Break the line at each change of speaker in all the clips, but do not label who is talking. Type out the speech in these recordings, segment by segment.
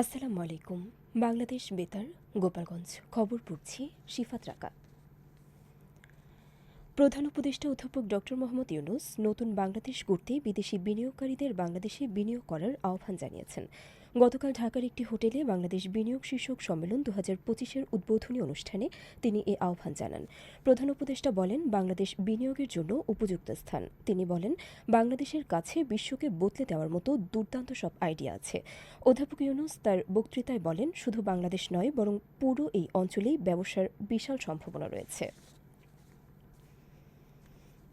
আসসালামু আলাইকুম, বাংলাদেশ বেতার, গোপালগঞ্জ। খবর পড়ছি শিফাত রাকা। প্রধান উপদেষ্টা অধ্যাপক ড মোহাম্মদ ইউনুস নতুন বাংলাদেশ গড়তে বিদেশি বিনিয়োগকারীদের বাংলাদেশে বিনিয়োগ করার আহ্বান জানিয়েছেন। গতকাল ঢাকার একটি হোটেলে বাংলাদেশ বিনিয়োগ শীর্ষক সম্মেলন দু হাজার পঁচিশের উদ্বোধনী অনুষ্ঠানে তিনি এ আহ্বান জানান। প্রধান উপদেষ্টা বলেন, বাংলাদেশ বিনিয়োগের জন্য উপযুক্ত স্থান। তিনি বলেন, বাংলাদেশের কাছে বিশ্বকে বদলে দেওয়ার মতো দুর্দান্ত সব আইডিয়া আছে। অধ্যাপক ইউনুস তার বক্তৃতায় বলেন, শুধু বাংলাদেশ নয়, বরং পুরো এই অঞ্চলেই ব্যবসার বিশাল সম্ভাবনা রয়েছে।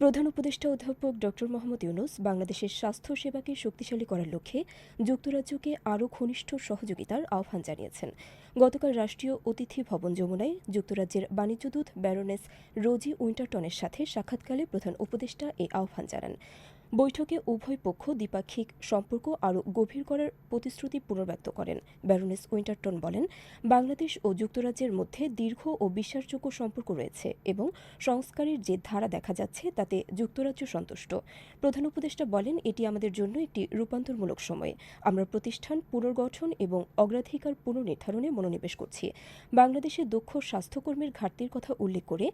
প্রধান উপদেষ্টা অধ্যাপক ডক্টর মোহাম্মদ ইউনুস বাংলাদেশের স্বাস্থ্য সেবাকে শক্তিশালী করার লক্ষ্যে যুক্তরাজ্যকে আরও ঘনিষ্ঠ সহযোগিতার আহ্বান জানিয়েছেন। গতকাল রাষ্ট্রীয় অতিথি ভবন যমুনায় যুক্তরাজ্যের বাণিজ্যদূত ব্যারোনেস রোজি উইন্টারটনের সাথে সাক্ষাৎকালে প্রধান উপদেষ্টা এই আহ্বান জানান। বৈঠকে উভয় পক্ষ দ্বিপাক্ষিক সম্পর্ক আরও গভীর করার প্রতিশ্রুতি পুনর্ব্যক্ত করেন। ব্যারোনেস উইন্টারটন বলেন, বাংলাদেশ ও যুক্তরাজ্যের মধ্যে দীর্ঘ ও বিশ্বাসযোগ্য সম্পর্ক রয়েছে এবং সংস্কারের যে ধারা দেখা যাচ্ছে তাতে যুক্তরাজ্য সন্তুষ্ট। প্রধান উপদেষ্টা বলেন, এটি আমাদের জন্য একটি রূপান্তরমূলক সময়। আমরা প্রতিষ্ঠান পুনর্গঠন এবং অগ্রাধিকার পুনর্নির্ধারণে মনোনিবেশ করছি। বাংলাদেশে দক্ষ স্বাস্থ্যকর্মীর ঘাটতির কথা উল্লেখ করে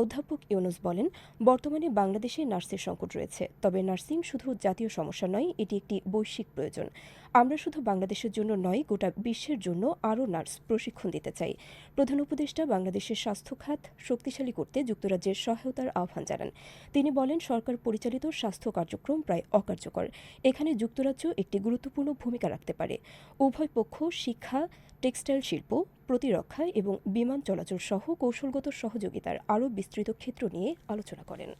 অধ্যাপক ইউনুস বলেন, বর্তমানে বাংলাদেশে নার্সের সংকট রয়েছে। তবে শুধু জাতীয় সমস্যা নয়, এটি একটি বৈশ্বিক প্রয়োজন। আমরা শুধু বাংলাদেশের জন্য নয়, গোটা বিশ্বের জন্য আরও নার্স প্রশিক্ষণ দিতে চাই। প্রধান উপদেষ্টা বাংলাদেশের স্বাস্থ্য খাত শক্তিশালী করতে যুক্তরাজ্যের সহায়তার আহ্বান জানান। তিনি বলেন, সরকার পরিচালিত স্বাস্থ্য কার্যক্রম প্রায় অকার্যকর। এখানে যুক্তরাজ্য একটি গুরুত্বপূর্ণ ভূমিকা রাখতে পারে। উভয় পক্ষ শিক্ষা, টেক্সটাইল শিল্প, প্রতিরক্ষা এবং বিমান চলাচল সহ কৌশলগত সহযোগিতার আরও বিস্তৃত ক্ষেত্র নিয়ে আলোচনা করেন।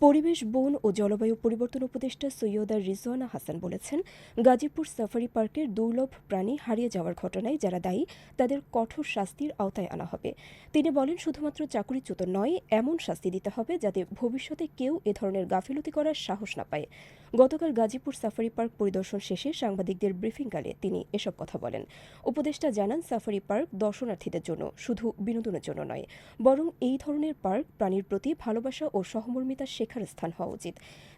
পরিবেশ, বন ও জলবায়ু পরিবর্তন উপদেষ্টা সৈয়দা রিজওয়ানা হাসান বলেছেন, গাজীপুর সাফারি পার্কের দুর্লভ প্রাণী হারিয়ে যাওয়ার ঘটনায় যারা দায়ী, তাদের কঠোর শাস্তির আওতায় আনা হবে। তিনি বলেন, শুধুমাত্র চাকুরিচ্যুত নয়, এমন শাস্তি দিতে হবে যাতে ভবিষ্যতে কেউ এ ধরনের গাফিলতি করার সাহস না পায়। গতকাল গাজীপুর সাফারি পার্ক পরিদর্শন শেষে সাংবাদিকদের ব্রিফিংকালে তিনি এসব কথা বলেন। উপদেষ্টা জানান, সাফারি পার্ক দর্শনার্থীদের জন্য, শুধু বিনোদনের জন্য নয়, বরং এই ধরনের পার্ক প্রাণীর প্রতি ভালোবাসা ও সহমর্মিতা শেখার স্থান হওয়া উচিত।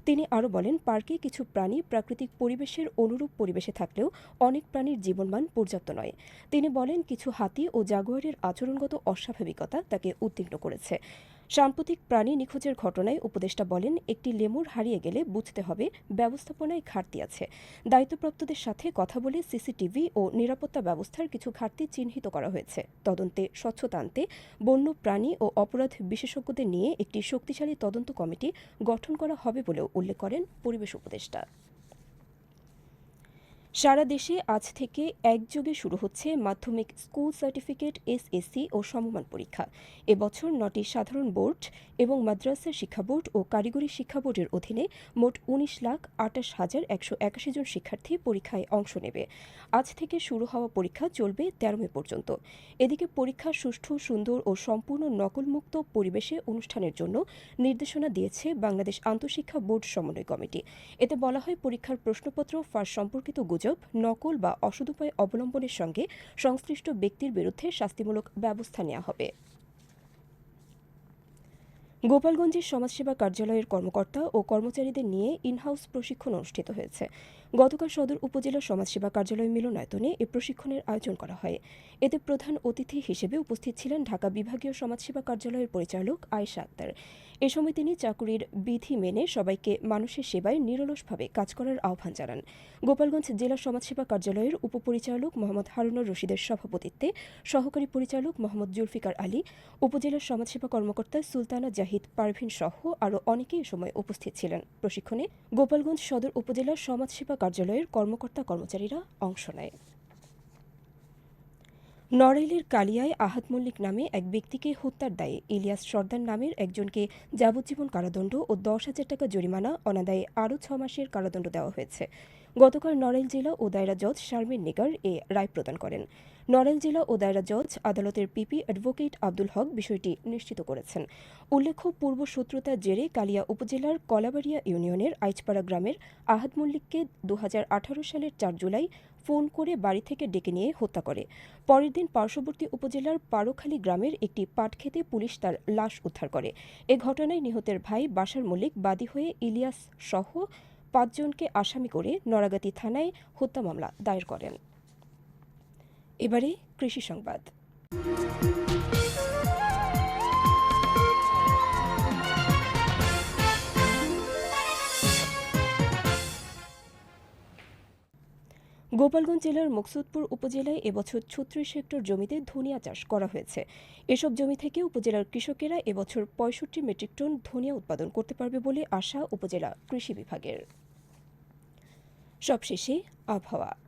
তিনি আরও বলেন, পার্কে কিছু প্রাণী প্রাকৃতিক পরিবেশের অনুরূপ পরিবেশে থাকলেও অনেক প্রাণীর জীবনমান পর্যাপ্ত নয়। তিনি বলেন, কিছু হাতি ও জাগুয়ারের আচরণগত অস্বাভাবিকতা তাকে উদ্বিগ্ন করেছে। সাম্প্রতিক প্রাণী নিখোঁজের ঘটনায় উপদেষ্টা বলেন, একটি লেমুর হারিয়ে গেলে বুঝতে হবে ব্যবস্থাপনায় ঘাটতি আছে। দায়িত্বপ্রাপ্তদের সাথে কথা বলে সিসিটিভি ও নিরাপত্তা ব্যবস্থার কিছু ঘাটতি চিহ্নিত করা হয়েছে। তদন্তে স্বচ্ছতা আনতে বন্য প্রাণী ও অপরাধ বিশেষজ্ঞদের নিয়ে একটি শক্তিশালী তদন্ত কমিটি গঠন করা হবে বলেও উল্লেখ করেন পরিবেশ উপদেষ্টা। সারা দেশে আজ থেকে একযোগে শুরু হচ্ছে মাধ্যমিক স্কুল সার্টিফিকেট, এসএসসি ও সমমান পরীক্ষা। এবছর নটি সাধারণ বোর্ড এবং মাদ্রাসা শিক্ষা বোর্ড ও কারিগরি শিক্ষা বোর্ডের অধীনে মোট উনিশ লাখ আটাশ হাজার একশো একাশি জন শিক্ষার্থী পরীক্ষায় অংশ নেবে। আজ থেকে শুরু হওয়া পরীক্ষা চলবে তেরো মে পর্যন্ত। এদিকে পরীক্ষা সুষ্ঠু, সুন্দর ও সম্পূর্ণ নকলমুক্ত পরিবেশে অনুষ্ঠানের জন্য নির্দেশনা দিয়েছে বাংলাদেশ আন্তঃশিক্ষা বোর্ড সমন্বয় কমিটি। এতে বলা হয়, পরীক্ষার প্রশ্নপত্র, ফাঁস সম্পর্কিত গুজব নকল বা অসদুপায় অবলম্বনের সঙ্গে সংশ্লিষ্ট ব্যক্তির বিরুদ্ধে শাস্তিমূলক ব্যবস্থা নেওয়া হবে। গোপালগঞ্জের সমাজসেবা কার্যালয়ের কর্মকর্তা ও কর্মচারীদের নিয়ে ইনহাউস প্রশিক্ষণ অনুষ্ঠিত হয়েছে। গতকাল সদর উপজেলা সমাজসেবা কার্যালয় মিলনায়তনে এ প্রশিক্ষণের আয়োজন করা হয়। এতে প্রধান অতিথি হিসেবে উপস্থিত ছিলেন ঢাকা বিভাগীয় সমাজসেবা কার্যালয়ের পরিচালক আয়েশা আক্তার। এ সময় তিনি চাকুরির বিধি মেনে সবাইকে মানুষের সেবায় নিরলসভাবে কাজ করার আহ্বান জানান। গোপালগঞ্জ জেলা সমাজসেবা কার্যালয়ের উপপরিচালক মোহাম্মদ হারুনুর রশিদের সভাপতিত্বে সহকারী পরিচালক মোহাম্মদ জুলফিকার আলী উপজেলার সমাজসেবা কর্মকর্তা সুলতানা জাহিদ পারভিন সহ আরও অনেকেই এ সময় উপস্থিত ছিলেন। প্রশিক্ষণে গোপালগঞ্জ সদর উপজেলার সমাজসেবা কার্যালয়ের কর্মকর্তা কর্মচারীরা অংশ নেয়। নড়াইলের কালিয়ায় আহাদ মল্লিক নামে এক ব্যক্তিকে হত্যার দায়ে ইলিয়াস সর্দার নামের একজনকে যাবজ্জীবন কারাদণ্ড ও দশ হাজার টাকা জরিমানা, অনাদায়ে আরও ছ মাসের কারাদণ্ড দেওয়া হয়েছে। গতকাল নড়াইল জেলা ও দায়রা জজ শারমিন নিগার এ রায় প্রদান করেন। নড়াইল জেলা ও দায়রা জজ, আদালতের পিপি অ্যাডভোকেট আব্দুল হক বিষয়টি নিশ্চিত করেছেন। উল্লেখ্য, পূর্ব শত্রুতার জেরে কালিয়া উপজেলার কলাবাড়িয়া ইউনিয়নের আইচপাড়া গ্রামের আহাদ মল্লিককে দু হাজার আঠারো সালের চার জুলাই ফোন করে বাড়ি থেকে ডেকে নিয়ে হত্যা করে। পরের দিন পার্শ্ববর্তী উপজেলার পারোখালী গ্রামের একটি পাটক্ষেতে পুলিশ তার লাশ উদ্ধার করে। এ ঘটনায় নিহতের ভাই বাশার মল্লিক, বাদী হয়ে ইলিয়াস সহ পাঁচজনকে আসামি করে নড়াগাতি থানায় হত্যা মামলা দায়ের করেন। এবারে কৃষি সংবাদ। গোপালগঞ্জ জেলার মকসুদপুর উপজেলায় এবছর ছত্রিশ হেক্টর জমিতে ধনিয়া চাষ করা হয়েছে। এসব জমি থেকে উপজেলার কৃষকেরা এবছর পঁয়ষট্টি মেট্রিক টন ধনিয়া উৎপাদন করতে পারবে বলে আশা উপজেলা কৃষি বিভাগের। সবশেষে আবহাওয়া।